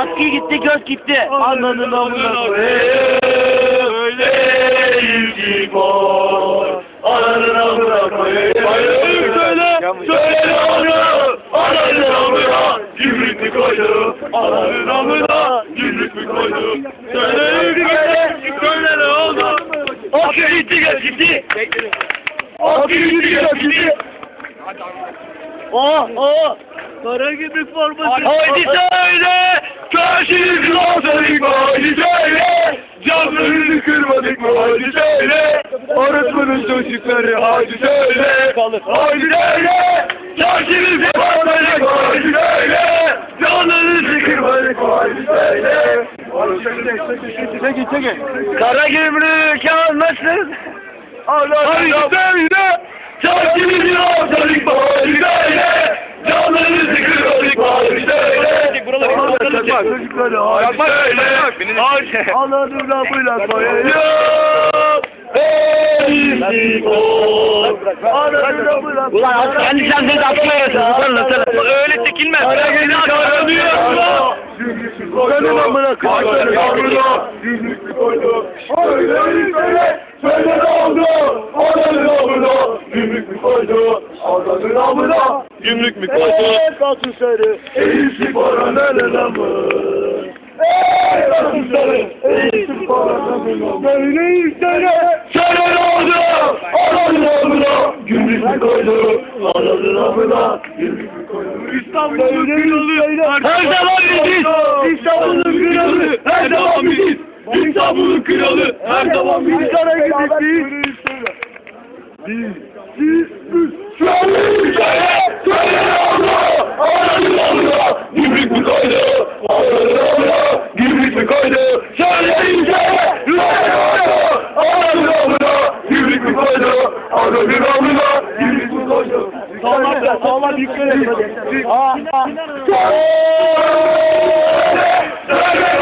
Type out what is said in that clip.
Hakkı gitti göz gitti. Ananın amına koyayım. Öyle ilgi boy. Ananın amına koyayım. Söyle, söyle onu. Ananın amına gümrük mü koydu? Ananın amına gümrük mü koydu? Söyle ilgi söyle ne oldu? Hakkı gitti göz gitti. Hakkı gitti göz gitti. Oh oh. Kara gümrük forması. Haydi söyle, mı? Haydi söyle, canlarını kırmadık söyle, orospunun çocukları karşınızda olsadık mı? Haydi söyle, canlarını kırmadık çekin. Kara gümrük almasın. Haydi söyle, karşınızda olsadık mı? Haydi söyle, canlarını kırmadık mı? Haydi söyle. Çocukları Haydi söyle. Haydi. Ananın amına koyayım. Yok. Ey o. Ananın amına Ulan kendi kendine atlıyorsun. Sana sana. Öyle çekilmez. Kara gece karanıyor. Senin amına koyayım. Söyle söyle. Söyle ne oldu? Ananın koydu? Ananın amına. Gümrük mü koydu? Evet basın seni. Eğilsin paranın amı. Ey basınları. Eğilsin paranın amı. Söyleyin söyle. Söyle ne oldu? Ananın amına. Gümrük mü koydu? Ananın amına. Gümrük mü koydu? İstanbul'un kralı. Her zaman biziz. İstanbul'un kralı. Her zaman biziz. İstanbul'un kralı. Her zaman biziz. Kara gümrük değil. Söyle söyle. Söyle oldu? Ananın amına. Gümrük mü koydu? Ananın amına. Gümrük mü koydu? Söyleyin söyle. Söyle oldu? Ananın amına. Gümrük mü koydu? Ananın amına. Gümrük mü koydu? Sağlam sağlam yükleyin. Ah ah. Söyle ne